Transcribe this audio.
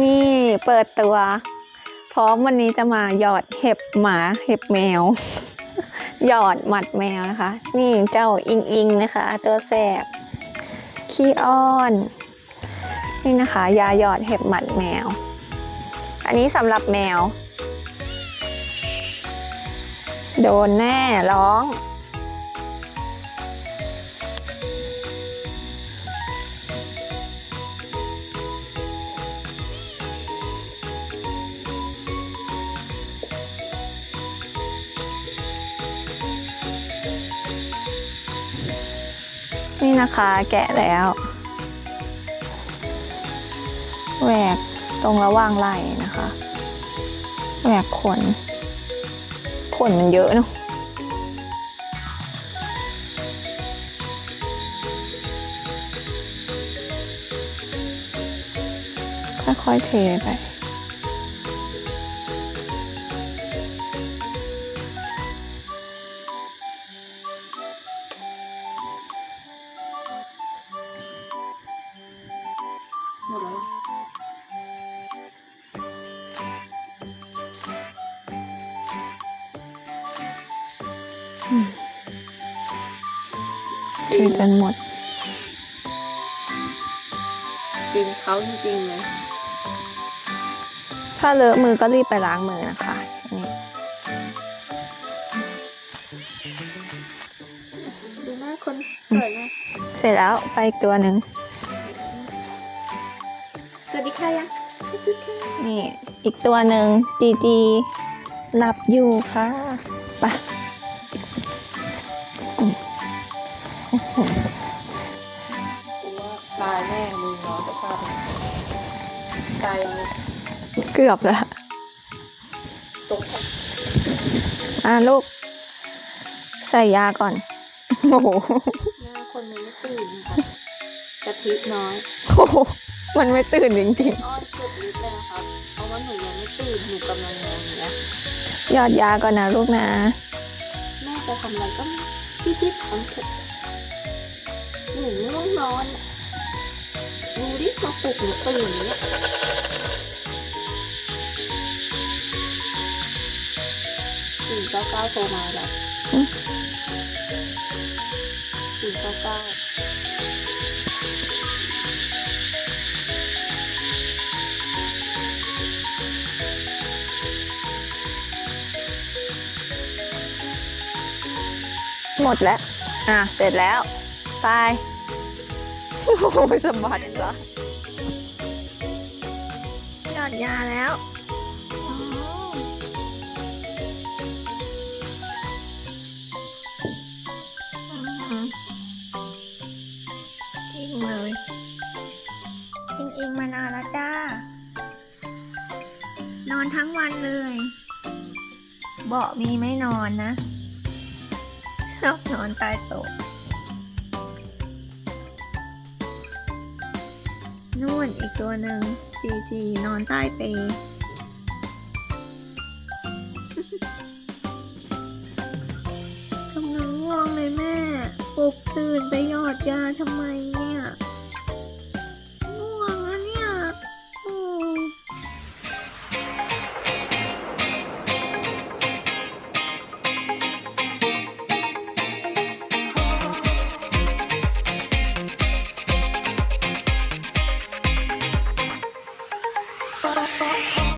นี่เปิดตัว พร้อมวันนี้จะมาหยอดเห็บหมาเห็บแมว หยอดหมัดแมวนะคะ นี่เจ้าอิงอิงนะคะ ตัวแสบขี้อ้อน นี่นะคะ ยาหยอดเห็บหมัดแมว อันนี้สำหรับแมว โดนแน่ร้อง นี่นะคะแกะแล้วแหวกตรงระหว่างไหล่นะคะแหวกขน ขนมันเยอะเนาะค่อยๆเทไป เทจนหมดกินเขาจริงๆเลย ถ้าเลอะมือก็รีบไปล้างมือนะคะนี่ดูหน้าคนสวยนะเสร็จแล้วไปอีกตัวหนึ่งสวัสดีค่ะยังสวัสดีค่ะนี่ อีกตัวหนึ่งจีจีหลับอยู่ค่ะไป สภาพนี้ตายยังเกือบแล้วตกอะลูก ใส่ยาก่อน โอ้โหหน้าคนมันไม่ตื่นนะคะกะทิน้อยโอ้โหมันไม่ตื่นจริงอ้อนสุดฤทธิ์เลยนะครับเพราะว่าหนูยังไม่ตื่นหนูกำลังงงอยู่นะๆหยอดยาก่อนนะลูกนะ แม่จะทำอะไรก็พี่พี่ทำเถอะหนูง่วงนอน ดูดิมาปลุกหนูตื่นเนี้ยสี่เก้าเก้าโทรมาแล้วอืมสี่เก้าเก้าหมดแล้ว อะ เสร็จแล้ว ไป โอ้โหสะบัดจ้ะหยอดยาแล้วอืมเองเลยอิงอิงมานานแล้วจ้า นอนทั้งวันเลย เบาะมีไม่นอนนะชอบนอนใต้โต๊ะ นู่นอีกตัวหนึ่งจีจีนอนใต้เปทำงานง่วงเลยแม่ปลุกตื่นไปหยอดยาทำไมเนี่ย